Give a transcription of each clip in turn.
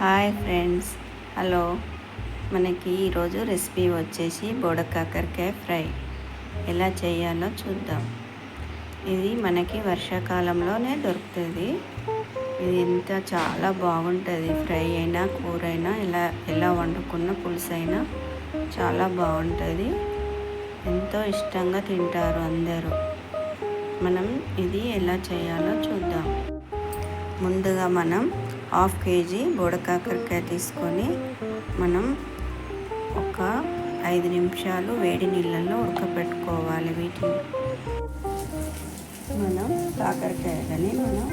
Hi friends. Hello. మనకి ఈరోజు recipe వచ్చేసి బోడకాకరకాయ ఫ్రై. ఎలా చేయాలో చూద్దాం. ఇది మనకి వర్షాకాలంలోనే దొరుకుతుంది. ఇది ఎంత చాలా బాగుంటుంది. ఫ్రై అయినా కూర అయినా ఎలా ఎలా వండుకున్న పులుసు అయినా చాలా బాగుంటుంది. ఎంతో ఇష్టంగా తింటారు అందరూ. మనం ఇది ఎలా చేయాలో చూద్దాం. ముందుగా మనం హాఫ్ కేజీ బోడకాకరకాయ తీసుకొని మనం ఒక ఐదు నిమిషాలు వేడి నీళ్ళల్లో ఉడకపెట్టుకోవాలి వీటిని. మనం కాకరకాయలని మనం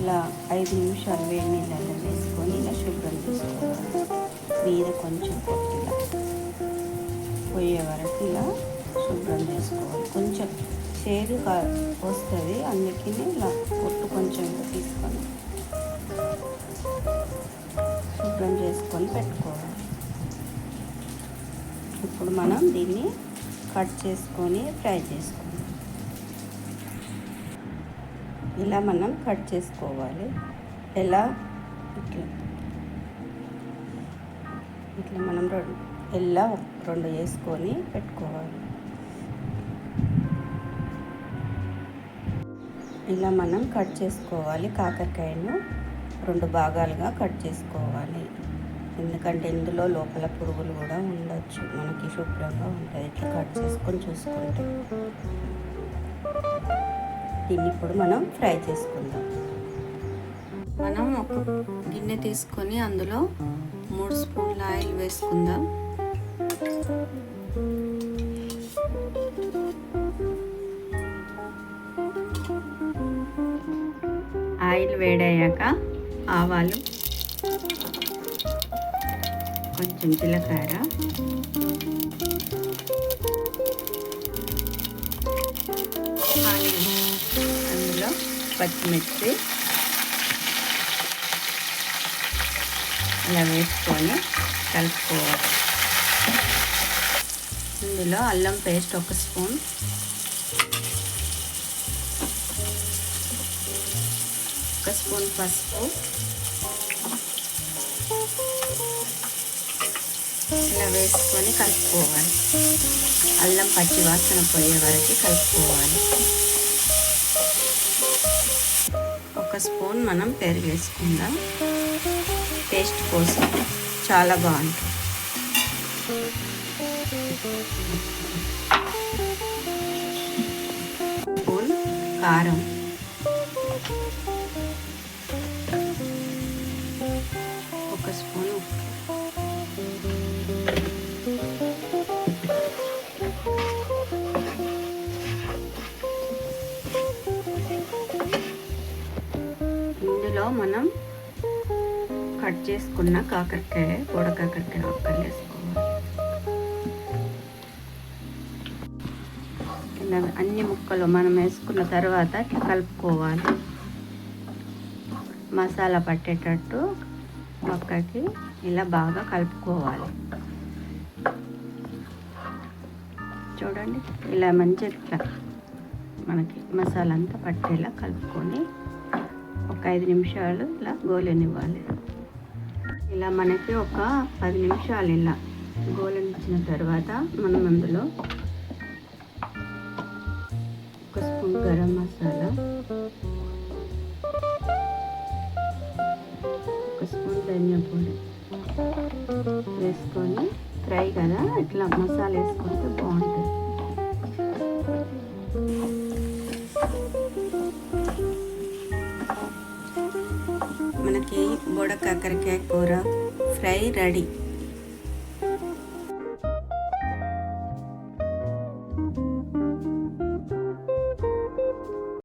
ఇలా ఐదు నిమిషాలు వేడి నీళ్ళల్లో వేసుకొని ఇలా శుభ్రం చేసుకోవాలి. మీద కొంచెం కొట్టిలా పోయే వరకు ఇలా శుభ్రం చేసుకోవాలి. కొంచెం చేదు వస్తుంది అందుకని ఇలా పొట్టు కొంచెం తీసుకొని శుభ్రం చేసుకొని పెట్టుకోవాలి. ఇప్పుడు మనం దీన్ని కట్ చేసుకొని ఫ్రై చేసుకుందాం. ఇలా మనం కట్ చేసుకోవాలి. ఎలా? ఇట్లా. ఇట్లా మనం రెండు ఎలా రెండు వేసుకొని పెట్టుకోవాలి. ఇలా మనం కట్ చేసుకోవాలి కాకరకాయను. రెండు భాగాలుగా కట్ చేసుకోవాలి. ఎందుకంటే ఇందులో లోపల పురుగులు కూడా ఉండొచ్చు. మనకి శుభ్రంగా ఉంటుంది ఇట్లా కట్ చేసుకొని చూసుకుంటే. దీన్ని ఇప్పుడు మనం ఫ్రై చేసుకుందాం. మనం ఒక గిన్నె తీసుకొని అందులో మూడు స్పూన్ల ఆయిల్ వేసుకుందాం. ఆయిల్ వేడయ్యాక ఆవాలు కొంచెం జీలకర్ర అందులో పచ్చిమిర్చి ఇలా వేసుకొని కలుపుకోవాలి. ఇందులో అల్లం పేస్ట్ ఒక స్పూన్ స్పూన్ పసుపు oh. ఇలా వేసుకొని కలుపుకోవాలి. అల్లం పచ్చి వాసన పోయే వరకు కలుపుకోవాలి. ఒక స్పూన్ మనం పెరుగు వేసుకుందాం. టేస్ట్ కోసం చాలా బాగుంటుంది. స్పూన్ కారం. ఇందులో మనం కట్ చేసుకున్న కాకరకాయ పొడ కాకరకాయ ఒక్కలు వేసుకోవాలి. ఇలా అన్ని ముక్కలు మనం వేసుకున్న తర్వాత కలుపుకోవాలి. మసాలా పట్టేటట్టు మొక్కకి ఇలా బాగా కలుపుకోవాలి. చూడండి ఇలా మంచిగా మనకి మసాలా అంతా పట్టేలా కలుపుకొని ఒక ఐదు నిమిషాలు ఇలా గోలనివ్వాలి. ఇలా మనకి ఒక పది నిమిషాలు ఇలా గోలనిచ్చిన తర్వాత మనం అందులో ఒక స్పూన్ గరం మసాలా ధనియా పొడి వేసుకొని ఫ్రై కదా ఇట్లా మసాలా వేసుకుంటే బాగుంటుంది. మనకి బొడ కాకరకాయ కూర ఫ్రై రెడీ.